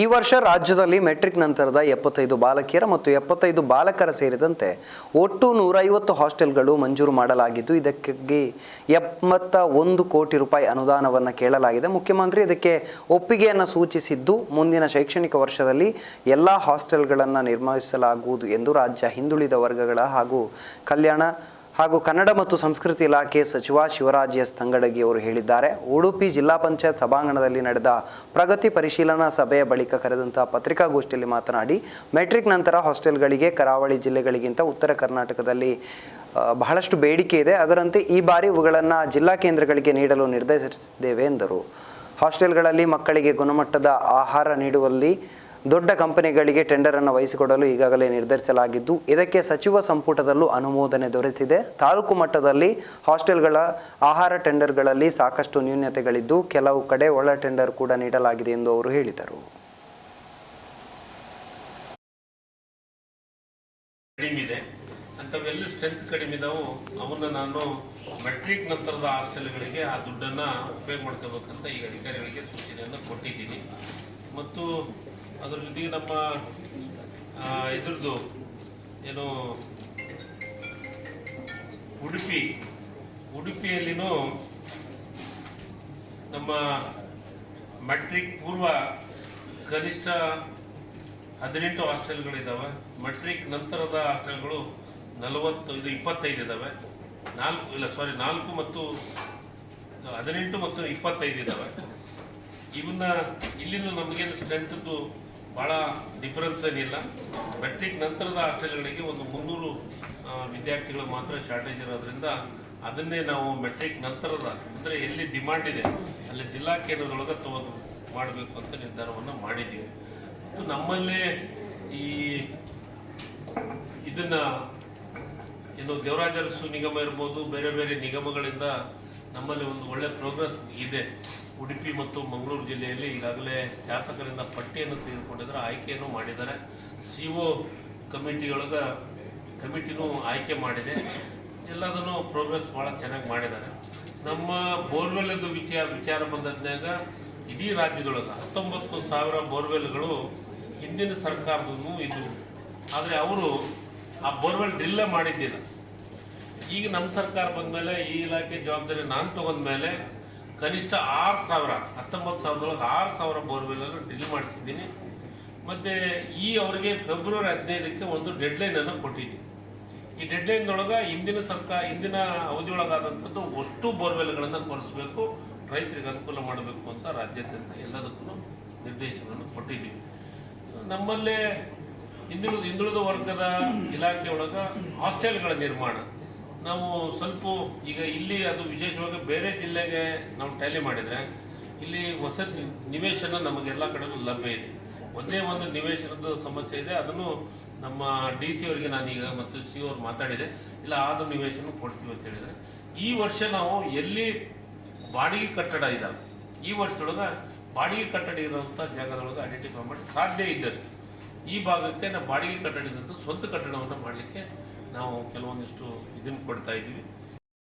ಈ ವರ್ಷ ರಾಜ್ಯದಲ್ಲಿ ಮೆಟ್ರಿಕ್ ನಂತರದ ಎಪ್ಪತ್ತೈದು ಬಾಲಕಿಯರ ಮತ್ತು ಎಪ್ಪತ್ತೈದು ಬಾಲಕರ ಸೇರಿದಂತೆ ಒಟ್ಟು ನೂರೈವತ್ತು ಹಾಸ್ಟೆಲ್ಗಳು ಮಂಜೂರು ಮಾಡಲಾಗಿದ್ದು ಇದಕ್ಕಾಗಿ ಎಪ್ಪತ್ತ ಒಂದು ಕೋಟಿ ರೂಪಾಯಿ ಅನುದಾನವನ್ನು ಕೇಳಲಾಗಿದೆ. ಮುಖ್ಯಮಂತ್ರಿ ಇದಕ್ಕೆ ಒಪ್ಪಿಗೆಯನ್ನು ಸೂಚಿಸಿದ್ದು, ಮುಂದಿನ ಶೈಕ್ಷಣಿಕ ವರ್ಷದಲ್ಲಿ ಎಲ್ಲ ಹಾಸ್ಟೆಲ್ಗಳನ್ನು ನಿರ್ಮಿಸಲಾಗುವುದು ಎಂದು ರಾಜ್ಯ ಹಿಂದುಳಿದ ವರ್ಗಗಳ ಹಾಗೂ ಕಲ್ಯಾಣ ಹಾಗೂ ಕನ್ನಡ ಮತ್ತು ಸಂಸ್ಕೃತಿ ಇಲಾಖೆ ಸಚಿವ ಶಿವರಾಜ್ ಎಸ್ ತಂಗಡಗಿ ಅವರು ಹೇಳಿದ್ದಾರೆ. ಉಡುಪಿ ಜಿಲ್ಲಾ ಪಂಚಾಯತ್ ಸಭಾಂಗಣದಲ್ಲಿ ನಡೆದ ಪ್ರಗತಿ ಪರಿಶೀಲನಾ ಸಭೆಯ ಬಳಿಕ ಕರೆದಂತಹ ಪತ್ರಿಕಾಗೋಷ್ಠಿಯಲ್ಲಿ ಮಾತನಾಡಿ, ಮೆಟ್ರಿಕ್ ನಂತರ ಹಾಸ್ಟೆಲ್ಗಳಿಗೆ, ಕರಾವಳಿ ಜಿಲ್ಲೆಗಳಿಗಿಂತ ಉತ್ತರ ಕರ್ನಾಟಕದಲ್ಲಿ ಬಹಳಷ್ಟು ಬೇಡಿಕೆ ಇದೆ. ಅದರಂತೆ ಈ ಬಾರಿ ಇವುಗಳನ್ನು ಜಿಲ್ಲಾ ಕೇಂದ್ರಗಳಿಗೆ ನೀಡಲು ನಿರ್ಧರಿಸಿದ್ದೇವೆ ಎಂದರು. ಹಾಸ್ಟೆಲ್ಗಳಲ್ಲಿ ಮಕ್ಕಳಿಗೆ ಗುಣಮಟ್ಟದ ಆಹಾರ ನೀಡುವಲ್ಲಿ ದೊಡ್ಡ ಕಂಪನಿಗಳಿಗೆ ಟೆಂಡರ್ ಅನ್ನು ವಹಿಸಿಕೊಡಲು ಈಗಾಗಲೇ ನಿರ್ಧರಿಸಲಾಗಿದ್ದು, ಇದಕ್ಕೆ ಸಚಿವ ಸಂಪುಟದಲ್ಲೂ ಅನುಮೋದನೆ ದೊರೆತಿದೆ. ತಾಲೂಕು ಮಟ್ಟದಲ್ಲಿ ಹಾಸ್ಟೆಲ್ಗಳ ಆಹಾರ ಟೆಂಡರ್ಗಳಲ್ಲಿ ಸಾಕಷ್ಟು ನ್ಯೂನ್ಯತೆಗಳಿದ್ದು ಕೆಲವು ಕಡೆ ಒಳ ಟೆಂಡರ್ ಕೂಡ ನೀಡಲಾಗಿದೆ ಎಂದು ಅವರು ಹೇಳಿದರು. ಅಂಥವೆಲ್ಲ ಸ್ಟ್ರೆಂತ್ ಕಡಿಮೆ. ನಾವು ಅವನ್ನ ನಾನು ಮೆಟ್ರಿಕ್ ನಂತರದ ಹಾಸ್ಟೆಲ್ಗಳಿಗೆ ಆ ದುಡ್ಡನ್ನು ಉಪಯೋಗ ಮಾಡ್ಕೋಬೇಕಂತ ಈಗ ಅಧಿಕಾರಿಗಳಿಗೆ ಸೂಚನೆಯನ್ನು ಕೊಟ್ಟಿದ್ದೀನಿ. ಮತ್ತು ಅದರ ಜೊತೆಗೆ ನಮ್ಮ ಇದ್ರದ್ದು ಏನು, ಉಡುಪಿ, ಉಡುಪಿಯಲ್ಲಿನೂ ನಮ್ಮ ಮೆಟ್ರಿಕ್ ಪೂರ್ವ ಕನಿಷ್ಠ ಹದಿನೆಂಟು ಹಾಸ್ಟೆಲ್ಗಳಿದ್ದಾವೆ ಮೆಟ್ರಿಕ್ ನಂತರದ ಹಾಸ್ಟೆಲ್ಗಳು ನಲವತ್ತು, ಇದು ಇಪ್ಪತ್ತೈದು ಇದ್ದಾವೆ ನಾಲ್ಕು, ಇಲ್ಲ ಸಾರಿ ನಾಲ್ಕು ಮತ್ತು ಹದಿನೆಂಟು ಮತ್ತು ಇಪ್ಪತ್ತೈದು ಇದ್ದಾವೆ ಇವನ್ನ ಇಲ್ಲಿನೂ ನಮಗೇನು ಸ್ಟ್ರೆಂತ್ದು ಭಾಳ ಡಿಫ್ರೆನ್ಸ್ ಏನಿಲ್ಲ. ಮೆಟ್ರಿಕ್ ನಂತರದ ಹಾಸ್ಟೆಲ್ಗಳಿಗೆ ಒಂದು ಮುನ್ನೂರು ವಿದ್ಯಾರ್ಥಿಗಳು ಮಾತ್ರ ಶಾರ್ಟೇಜ್ ಇರೋದ್ರಿಂದ ಅದನ್ನೇ ನಾವು ಮೆಟ್ರಿಕ್ ನಂತರದ, ಅಂದರೆ ಎಲ್ಲಿ ಡಿಮ್ಯಾಂಡ್ ಇದೆ, ಅಲ್ಲಿ ಜಿಲ್ಲಾ ಕೇಂದ್ರದೊಳಗೆ ತಗೊಂಡು ಮಾಡಬೇಕು ಅಂತ ನಿರ್ಧಾರವನ್ನು ಮಾಡಿದ್ದೀವಿ. ನಮ್ಮಲ್ಲಿ ಈ ಇದನ್ನ ಏನು ದೇವರಾಜರಸು ನಿಗಮ ಇರ್ಬೋದು, ಬೇರೆ ಬೇರೆ ನಿಗಮಗಳಿಂದ ನಮ್ಮಲ್ಲಿ ಒಂದು ಒಳ್ಳೆ ಪ್ರೋಗ್ರೆಸ್ ಇದೆ. ಉಡುಪಿ ಮತ್ತು ಮಂಗಳೂರು ಜಿಲ್ಲೆಯಲ್ಲಿ ಈಗಾಗಲೇ ಶಾಸಕರಿಂದ ಪಟ್ಟಿಯನ್ನು ತೆಗೆದುಕೊಂಡಿದ್ದಾರೆ, ಆಯ್ಕೆಯನ್ನು ಮಾಡಿದ್ದಾರೆ. ಸಿ ಒ ಕಮಿಟಿಯೊಳಗೆ ಕಮಿಟಿನೂ ಆಯ್ಕೆ ಮಾಡಿದೆ. ಎಲ್ಲದನ್ನು ಪ್ರೋಗ್ರೆಸ್ ಭಾಳ ಚೆನ್ನಾಗಿ ಮಾಡಿದ್ದಾರೆ. ನಮ್ಮ ಬೋರ್ವೆಲ್ದು ವಿಚಾರ ವಿಚಾರ ಬಂದದ್ನಾಗ ಇಡೀ ರಾಜ್ಯದೊಳಗೆ ಹತ್ತೊಂಬತ್ತು ಸಾವಿರ ಬೋರ್ವೆಲ್ಗಳು ಹಿಂದಿನ ಸರ್ಕಾರದೂ ಇದ್ದವು. ಆದರೆ ಅವರು ಆ ಬೋರ್ವೆಲ್ ಡ್ರಿಲ್ಲೇ ಮಾಡಿದ್ದಿಲ್ಲ. ಈಗ ನಮ್ಮ ಸರ್ಕಾರ ಬಂದಮೇಲೆ ಈ ಇಲಾಖೆ ಜವಾಬ್ದಾರಿ ನಾನು ತಗೊಂಡ್ಮೇಲೆ ಕನಿಷ್ಠ ಆರು ಸಾವಿರ, ಹತ್ತೊಂಬತ್ತು ಸಾವಿರದೊಳಗೆ ಆರು ಸಾವಿರ ಬೋರ್ವೆಲ್ಲನ್ನು ಡ್ರಿಲ್ ಮಾಡಿಸಿದ್ದೀನಿ. ಮತ್ತು ಈ ಅವರಿಗೆ ಫೆಬ್ರವರಿ ಹದಿನೈದಕ್ಕೆ ಒಂದು ಡೆಡ್ಲೈನನ್ನು ಕೊಟ್ಟಿದ್ದೀನಿ. ಈ ಡೆಡ್ಲೈನ್ದೊಳಗೆ ಇಂದಿನ ಸರ್ಕಾರ ಇಂದಿನ ಅವಧಿಯೊಳಗಾದಂಥದ್ದು ಅಷ್ಟು ಬೋರ್ವೆಲ್ಗಳನ್ನು ಕೊರೆಸಬೇಕು, ರೈತರಿಗೆ ಅನುಕೂಲ ಮಾಡಬೇಕು ಅಂತ ರಾಜ್ಯಾದ್ಯಂತ ಎಲ್ಲದಕ್ಕೂ ನಿರ್ದೇಶನವನ್ನು ಕೊಟ್ಟಿದ್ದೀವಿ ನಮ್ಮಲ್ಲೇ ಹಿಂದುಳಿದ ಹಿಂದುಳಿದ ವರ್ಗದ ಇಲಾಖೆಯೊಳಗೆ ಹಾಸ್ಟೆಲ್ಗಳ ನಿರ್ಮಾಣ. ನಾವು ಸ್ವಲ್ಪ ಈಗ ಇಲ್ಲಿ ಅದು ವಿಶೇಷವಾಗಿ ಬೇರೆ ಜಿಲ್ಲೆಗೆ ನಾವು ಟ್ಯಾಲಿ ಮಾಡಿದರೆ ಇಲ್ಲಿ ಹೊಸ ನಿವೇಶನ ನಮಗೆಲ್ಲ ಕಡೆಯೂ ಲಭ್ಯ ಇದೆ. ಒಂದೇ ಒಂದು ನಿವೇಶನದ ಸಮಸ್ಯೆ ಇದೆ. ಅದನ್ನು ನಮ್ಮ ಡಿ ಸಿ ಅವರಿಗೆ ನಾನೀಗ ಮತ್ತು ಸಿ ಅವ್ರು ಮಾತಾಡಿದೆ. ಇಲ್ಲ, ಆದ ನಿವೇಶನ ಕೊಡ್ತೀವಿ ಅಂತ ಹೇಳಿದರೆ. ಈ ವರ್ಷ ನಾವು ಎಲ್ಲಿ ಬಾಡಿಗೆ ಕಟ್ಟಡ ಇದ್ದಾವೆ ಈ ವರ್ಷದೊಳಗೆ ಬಾಡಿಗೆ ಕಟ್ಟಡ ಇರುವಂಥ ಜಾಗದೊಳಗೆ ಐಡೆಂಟಿಫೈ ಮಾಡಿ ಸಾಧ್ಯ ಇದ್ದಷ್ಟು ಈ ಭಾಗಕ್ಕೆ ನಾವು ಬಾಡಿಗೆ ಕಟ್ಟಡ ಇದ್ದಂಥ ಸ್ವಂತ ಕಟ್ಟಡವನ್ನು ಮಾಡಲಿಕ್ಕೆ ನಾವು ಕೆಲವೊಂದಿಷ್ಟು ಇದನ್ನು ಕೊಡ್ತಾ ಇದ್ದೀವಿ.